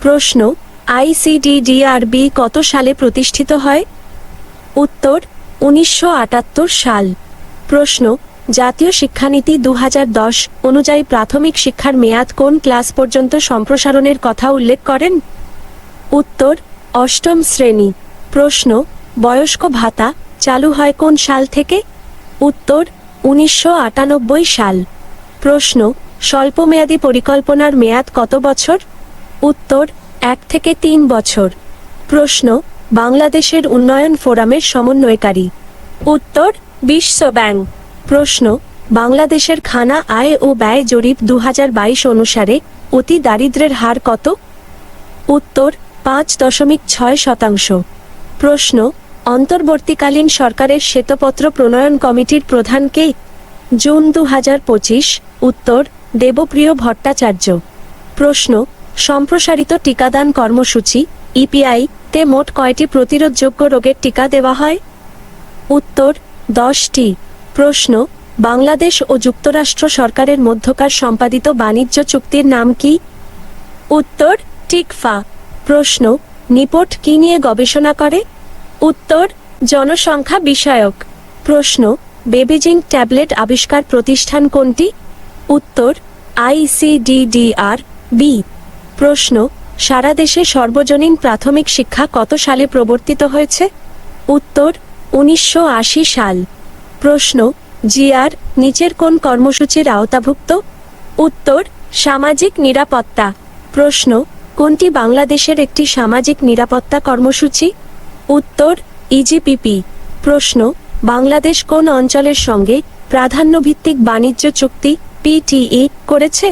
প্রশ্ন আইসিডিডিআরবি কত সালে প্রতিষ্ঠিত হয়? উত্তর, উনিশশো আটাত্তর সাল। প্রশ্ন, জাতীয় শিক্ষানীতি দু হাজার দশ অনুযায়ী প্রাথমিক শিক্ষার মেয়াদ কোন ক্লাস পর্যন্ত সম্প্রসারণের কথা উল্লেখ করেন? উত্তর, অষ্টম শ্রেণি। প্রশ্ন, বয়স্ক ভাতা চালু হয় কোন সাল থেকে? উত্তর, উনিশশো আটানব্বই সাল। প্রশ্ন, স্বল্পমেয়াদী পরিকল্পনার মেয়াদ কত বছর? উত্তর, এক থেকে তিন বছর। প্রশ্ন, বাংলাদেশের উন্নয়ন ফোরামের সমন্বয়কারী। উত্তর, বিশ্ব ব্যাংক। প্রশ্ন, বাংলাদেশের খানা আয় ও ব্যয় জরিপ দু হাজার বাইশ অনুসারে অতি দারিদ্র্যের হার কত? উত্তর, পাঁচ দশমিক ছয় শতাংশ। প্রশ্ন, অন্তর্বর্তীকালীন সরকারের শ্বেতপত্র প্রণয়ন কমিটির প্রধান কে? জুন দু উত্তর, দেবপ্রিয় ভট্টাচার্য। প্রশ্ন সম্প্রসারিত টিকাদান কর্মসূচি, ইপিআই, তে মোট কয়টি প্রতিরোধযোগ্য রোগের টিকা দেওয়া হয়? উত্তর, দশটি। প্রশ্ন, বাংলাদেশ ও যুক্তরাষ্ট্র সরকারের মধ্যকার সম্পাদিত বাণিজ্য চুক্তির নাম কি? উত্তর, টিকফা। প্রশ্ন নিপট কি নিয়ে গবেষণা করে? উত্তর, জনসংখ্যা বিষয়ক। প্রশ্ন, বেবিজিং ট্যাবলেট আবিষ্কার প্রতিষ্ঠান কোনটি? উত্তর আইসিডিডিআর বি। প্রশ্ন, সারা দেশে সর্বজনীন প্রাথমিক শিক্ষা কত সালে প্রবর্তিত হয়েছে? উত্তর, উনিশশো আশি সাল। প্রশ্ন, জিআর, নিচের কোন কর্মসূচির আওতাভুক্ত? উত্তর, সামাজিক নিরাপত্তা। প্রশ্ন, কোনটি বাংলাদেশের একটি সামাজিক নিরাপত্তা কর্মসূচি? উত্তর, ইজিপিপি। প্রশ্ন, বাংলাদেশ কোন অঞ্চলের সঙ্গে প্রাধান্যভিত্তিক বাণিজ্য চুক্তি, পিটিই, করেছে?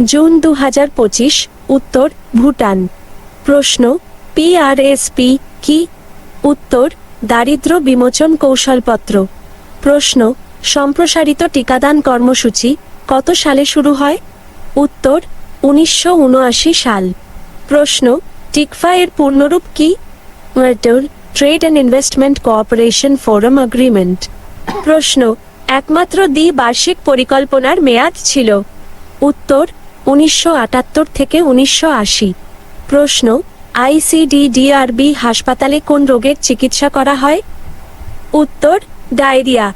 জুন দু উত্তর ভুটান। প্রশ্ন পিআরএসপি কি? উত্তর দারিদ্র্য বিমোচন কৌশলপত্র। প্রশ্ন, সম্প্রসারিত টিকাদান কর্মসূচি কত সালে শুরু হয়? উত্তর, উনিশশো উনআশি সাল। প্রশ্ন, টিকফা এর পূর্ণরূপ কি? Trade and investment cooperation forum agreement প্রশ্ন, একমাত্র দ্বিবার্ষিক পরিকল্পনার মেয়াদ ছিল? উত্তর উনিশশো আটাত্তর থেকে উনিশশো আশি। প্রশ্ন আইসিডিডিআরবি হাসপাতালে কোন রোগের চিকিৎসা করা হয়? উত্তর, ডায়রিয়া।